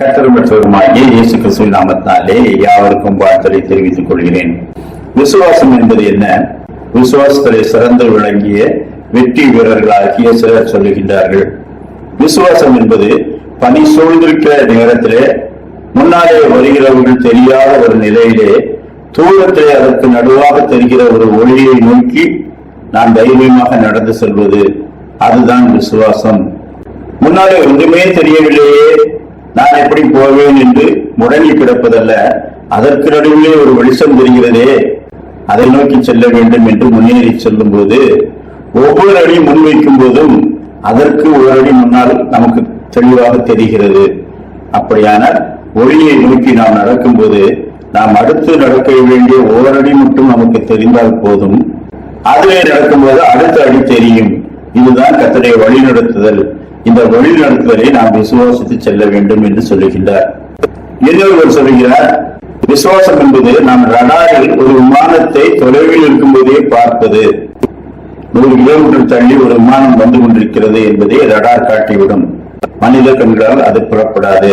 கட்டளமற்றவருமாகிய இயேசு கிறிஸ்துவின் நாமத்தினாலே யாவருக்கும் வாழ்த்தலை தெரிவித்துக் கொள்கிறேன். விசுவாசம் என்பது என்ன? விசுவாசத்திலே சிறந்து விளங்கிய வெற்றி வீரர்களாகிய சிலர் சொல்லுகின்றார்கள். விசுவாசம் என்பது பணி சூழ்ந்திருக்கிற நேரத்திலே முன்னாலே வருகிறவர்கள் தெரியாத ஒரு நிலையிலே தூரத்திலே அதற்கு நடுவாக தெரிகிற ஒரு ஒளியை நோக்கி நான் தைரியமாக நடந்து செல்வது. அதுதான் விசுவாசம். முன்னாலே ஒன்றுமே தெரியவில்லையே நான் எப்படி போவேன் என்று முடங்கி கிடப்பதல்ல அதற்கு நடுவிலே ஒரு வெளிச்சம் தெரிகிறதே அதை நோக்கி செல்ல வேண்டும் என்று முன்னேறி செல்லும் போது ஒவ்வொரு அடி முன்வைக்கும் போதும் அதற்கு ஒரு அடி முன்னால் நமக்கு தெளிவாக தெரிகிறது. அப்படியானால் ஒளியை நோக்கி நாம் நடக்கும்போது நாம் அடுத்து நடக்க வேண்டிய ஓரடி மட்டும் நமக்கு தெரிந்தால் போதும். அதிலே நடக்கும்போது அடுத்த அடி தெரியும். இதுதான் கத்தடைய வழிநடத்துதல். இந்த வழிநடத்துதலை நாம் விசுவாசித்து செல்ல வேண்டும் என்று சொல்லுகின்றார். இன்னொருவர் சொல்லுகிறார் விசுவாசம் என்பது நாம் ரடாரில் ஒரு விமானத்தை தொலைவில் இருக்கும்போதே பார்ப்பது. நூறு கிலோமீட்டர் தள்ளி ஒரு விமானம் வந்து கொண்டிருக்கிறது என்பதை ரடார் காட்டிவிடும். மனித கண்களால் அது புறப்படாது.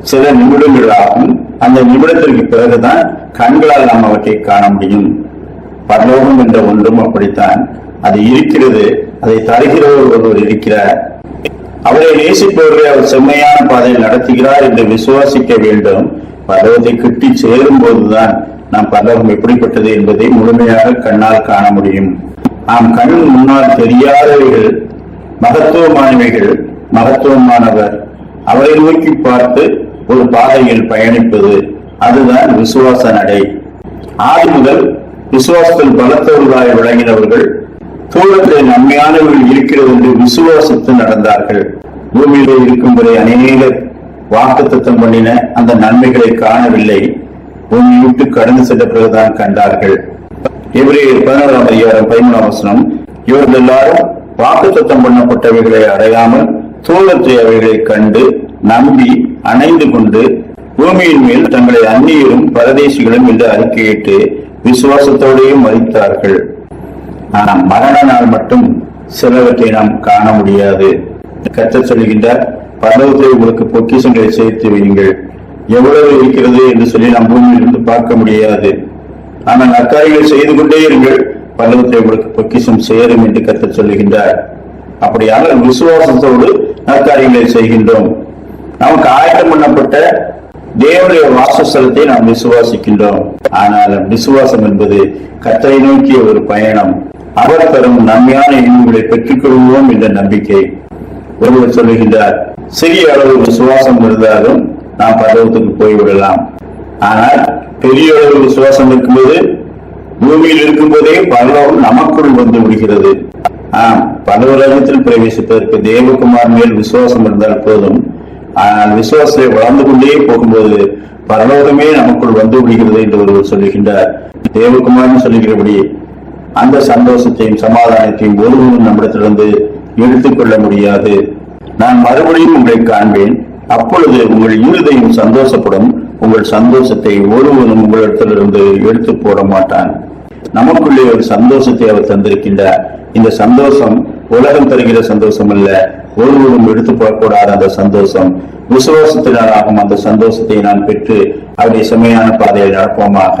சில நிமிடங்கள் ஆகும் அந்த நிமிடத்திற்கு பிறகுதான் கண்களால் நாம் அவற்றை காண முடியும். பரலோகம் என்ற ஒன்றும் அப்படித்தான். அது இருக்கிறது அதை தருகிறவர் ஒருவர் இருக்கிறார். அவரை நேசிப்பவர்களை அவர் செம்மையான பாதையில் நடத்துகிறார் என்று விசுவாசிக்க வேண்டும். பரலோகத்தை கிட்டி சேரும் போதுதான் நாம் பரலோகம் எப்படிப்பட்டது என்பதை முழுமையாக கண்ணால் காண முடியும். நாம் கண் முன்னால் தெரியாதவைகள் மகத்துவமானவைகள் மகத்துவமானவர். அவரை நோக்கி பார்த்து ஒரு பாதையில் பயணிப்பது. அதுதான் விசுவாச நடை. ஆதி முதல் விசுவாசத்தில் பலத்தவர்களாய் விளங்கினவர்கள் தூரத்தில் நன்மையானவர்கள் இருக்கிறது என்று விசுவாசித்து நடந்தார்கள். பூமியிலே இருக்கும் வரை அநேக வாக்குத்தத்தம் பண்ணின அந்த நன்மைகளை காணவில்லை. பூமி விட்டு கடந்து சென்ற பிறகுதான் கண்டார்கள். எபிரேயர் பதினோராம் அதிகாரம் பதிமூணாம் வசனம் இவர்கள் எல்லாரும் வாக்குத்தத்தம் பண்ணப்பட்டவைகளை அடையாமல் தூரத்தை அவைகளை கண்டு நம்பி அணைந்து கொண்டு பூமியின் மேல் தங்களை அந்நியரும் பரதேசிகளும் என்று அறிக்கையிட்டு விசுவாசத்தோடையும் மறித்தார்கள். ஆனால் மரண நாள் மட்டும் சிலவற்றை நாம் காண முடியாது. கத்த சொல்கின்றார் பரலோகத்தை உங்களுக்கு பொக்கிஷங்களை சேர்த்து வையுங்கள். எவ்வளவு இருக்கிறது என்று சொல்லி நாம் பூமியிலிருந்து பார்க்க முடியாது. ஆனால் நற்காரியங்கள் செய்து கொண்டே இருங்கள். பரலோகத்தை உங்களுக்கு பொக்கிஷம் சேரும் என்று கத்த சொல்லுகின்றார். அப்படியானால் விசுவாசத்தோடு நற்காரியங்களை செய்கின்றோம். நமக்கு ஆயத்தம் பண்ணப்பட்ட தேவனுடைய வாசஸ்தலத்தை நாம் விசுவாசிக்கின்றோம். ஆனால் விசுவாசம் என்பது கத்தரை நோக்கிய ஒரு பயணம். அவர் தரும் நன்மையான இன்பங்களை பெற்றுக் கொள்வோம் என்ற நம்பிக்கை. ஒருவர் சொல்லுகின்றார் சிறிய அளவு விசுவாசம் இருந்தாலும் நாம் பருவத்துக்கு போய்விடலாம். ஆனால் பெரிய அளவு விசுவாசம் இருக்கும்போது பூமியில் இருக்கும்போதே பரலோகம் நமக்குள் வந்து விடுகிறது. ஆம் பரலோகத்தில் பிரவேசிப்பதற்கு தேவகுமார் மேல் விசுவாசம் இருந்தால் போதும். ஆனால் விசுவாசத்தை வளர்ந்து கொண்டே போகும்போது பரலோகமே நமக்குள் வந்து விடுகிறது என்று ஒருவர் சொல்லுகின்றார். தேவகுமார்னு சொல்லுகிறபடி அந்த சந்தோஷத்தையும் சமாதானத்தையும் ஒருவரும் நம்மிடத்திலிருந்து எடுத்துக்கொள்ள முடியாது. நான் மறுபடியும் உங்களை காண்பேன். அப்பொழுது உங்கள் இருதையும் சந்தோஷப்படும். உங்கள் சந்தோஷத்தை ஒருவனும் உங்களிடத்திலிருந்து எடுத்து போட மாட்டான். நமக்குள்ளே ஒரு சந்தோஷத்தை அவர் தந்திருக்கின்றார். இந்த சந்தோஷம் உலகம் தருகிற சந்தோஷம் அல்ல ஒருவரும் எடுத்து போடக்கூடாத அந்த சந்தோஷம். விசுவாசத்தினராகும் அந்த சந்தோஷத்தை நான் பெற்று அவருடைய செம்மையான பாதையில் நடப்போமாக.